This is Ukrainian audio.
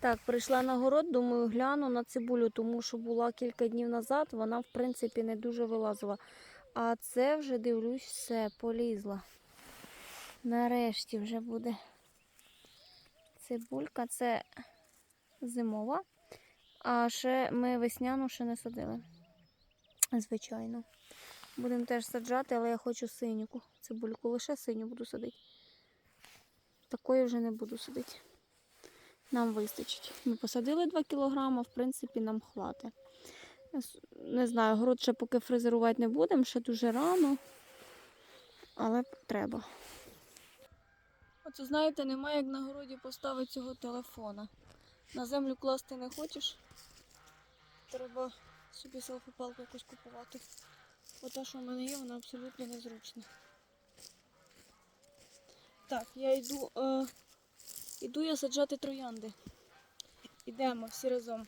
Так, прийшла на город, думаю, гляну на цибулю, тому що була кілька днів назад, вона, в принципі, не дуже вилазила. А це вже дивлюсь, все, полізла. Нарешті вже буде цибулька, це зимова. А ще ми весняну ще не садили. Звичайно. Будемо теж саджати, але я хочу синюку цибульку. Лише синю буду садити. Такої вже не буду садити. Нам вистачить. Ми посадили 2 кілограма, в принципі, нам хватить. Не знаю, город ще поки фрезерувати не будемо, ще дуже рано, але треба. Оце знаєте, немає як на городі поставити цього телефона. На землю класти не хочеш. Треба собі селфі-палку якусь купувати. Ота, що в мене є, вона абсолютно незручна. Так, я йду, е, йду я саджати троянди. Ідемо всі разом.